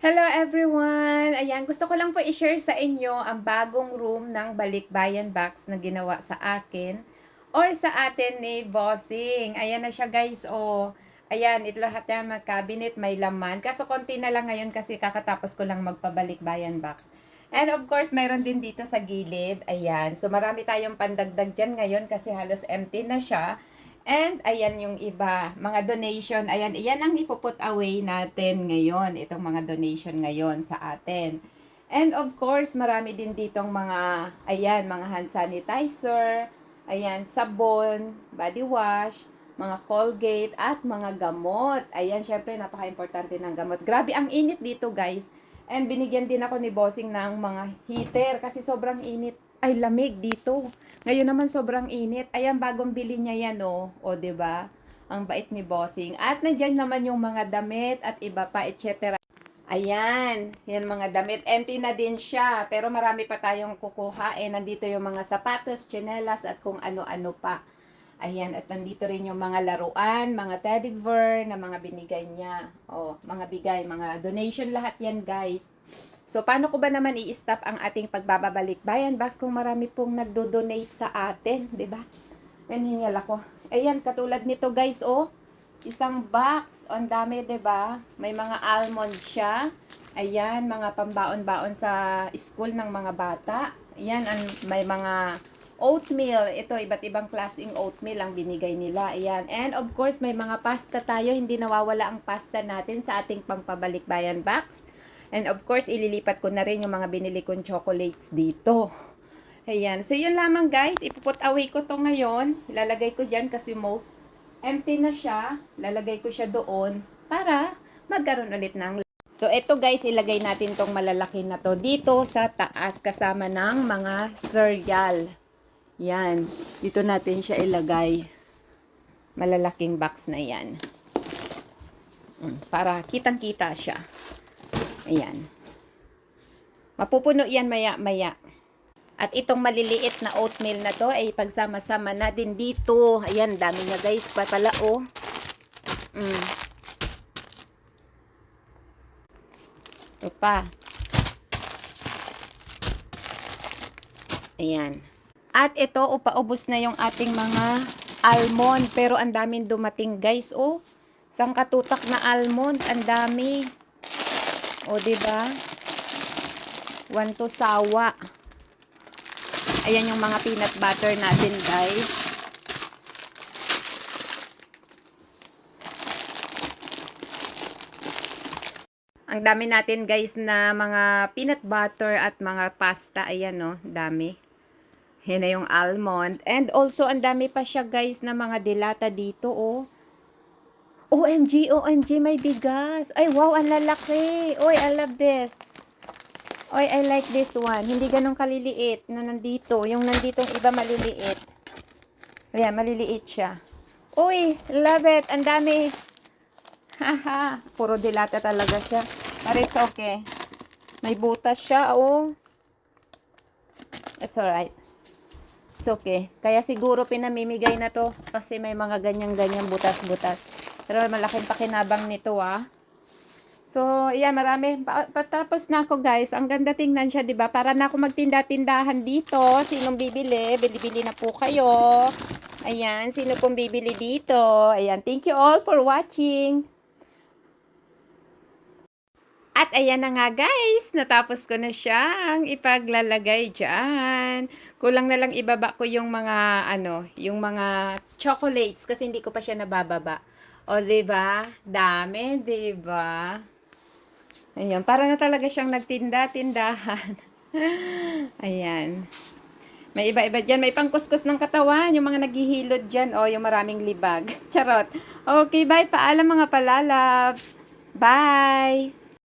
Hello everyone! Ayan, gusto ko lang po i-share sa inyo ang bagong room ng Balikbayan Box na ginawa sa akin or sa atin ni Bossing. Ayan na siya guys, oh. Ayan, ito lahat yan, mga cabinet, may laman. Kaso konti na lang ngayon kasi kakatapos ko lang magpabalikbayan box. And of course, mayroon din dito sa gilid. Ayan, so marami tayong pandagdag dyan ngayon kasi halos empty na siya. And ayan yung iba, mga donation. Ayan, iyan ang ipuput away natin ngayon, itong mga donation ngayon sa atin. And of course, marami din ditong mga, ayan, mga hand sanitizer, ayan, sabon, body wash, mga Colgate, at mga gamot. Ayan, syempre, napaka-importante ng gamot. Grabe, ang init dito, guys. And binigyan din ako ni Bossing ng mga heater kasi sobrang init. Ay, lamig dito. Ngayon naman sobrang init. Ayan, bagong bili niya yan, oh. O, ba? Ang bait ni Bossing. At nandiyan naman yung mga damit at iba pa, etc. Ayan, yan mga damit. Empty na din siya, pero marami pa tayong kukuha. Eh, nandito yung mga sapatos, tsinelas, at kung ano-ano pa. Ayan, at nandito rin yung mga laruan, mga teddy bear na mga binigay niya. O, mga bigay, mga donation lahat yan, guys. So, paano ko ba naman i-stop ang ating pagbababalik bayan box kung marami pong nagdo-donate sa atin, 'di ba? Yan hingal ako. Ayan, katulad nito, guys, oh. Isang box, ang dami, 'di ba? May mga almond siya. Ayan, mga pambaon-baon sa school ng mga bata. Ayan, ang, may mga oatmeal. Ito, iba't ibang klaseng oatmeal ang binigay nila. Ayan. And of course, may mga pasta tayo. Hindi nawawala ang pasta natin sa ating pangpabalikbayan box. And of course, ililipat ko na rin yung mga binili kong chocolates dito. Ayan. So, yun lamang guys. Ipuput away ko to ngayon. Ilalagay ko dyan kasi most empty na siya. Lalagay ko siya doon para magkaroon ulit ng So, ito guys, ilagay natin tong malalaki na to dito sa taas kasama ng mga cereal. Yan. Dito natin siya ilagay. Malalaking box na yan. Mm, Para kitang-kita siya. Ayan. Mapupuno yan maya-maya. At itong maliliit na oatmeal na to ay pagsama-sama na din dito. Ayan, dami niya guys pa pala oh. Mm. Ito pa. Ayan. At ito, upaubos na yung ating mga almond. Pero ang daming dumating, guys. Oh, sang katutak na almond. Ang dami. O, ba? One to sawa. Ayan yung mga peanut butter natin, guys. Ang dami natin, guys, na mga peanut butter at mga pasta. Ayan, no? Dami. Yan na yung almond. And also, ang dami pa siya, guys, na mga dilata dito, oh. OMG, OMG, may bigas. Ay, wow, ang lalaki. Oy, I love this. Oy, I like this one. Hindi ganun kaliliit na nandito. Yung nandito, iba maliliit. Ayan, maliliit siya. Uy, love it. Ang dami. Haha, puro dilata talaga siya. But it's okay. May butas siya, oh. It's alright. It's okay. Kaya siguro pinamimigay na to kasi may mga ganyan-ganyan butas-butas. Pero malaking pakinabang nito ah. So, yan, marami. Pa- Patapos na ako, guys. Ang ganda tingnan siya, di ba? Para na ako magtinda-tindahan dito. Sinong bibili? Bili-bili na po kayo. Ayan, sino pong bibili dito? Ayan, thank you all for watching. At ayan na nga guys, natapos ko na siyang ipaglalagay dyan. Kulang na lang ibaba ko yung mga ano, yung mga chocolates kasi hindi ko pa siya nabababa. O, di ba? Dami, di ba? Ayan, para na talaga siyang nagtinda-tindahan. Ayan. May iba-iba dyan. May pangkuskus ng katawan. Yung mga naghihilod dyan. O, yung maraming libag. Charot. Okay, bye. Paalam mga palalabs. Bye.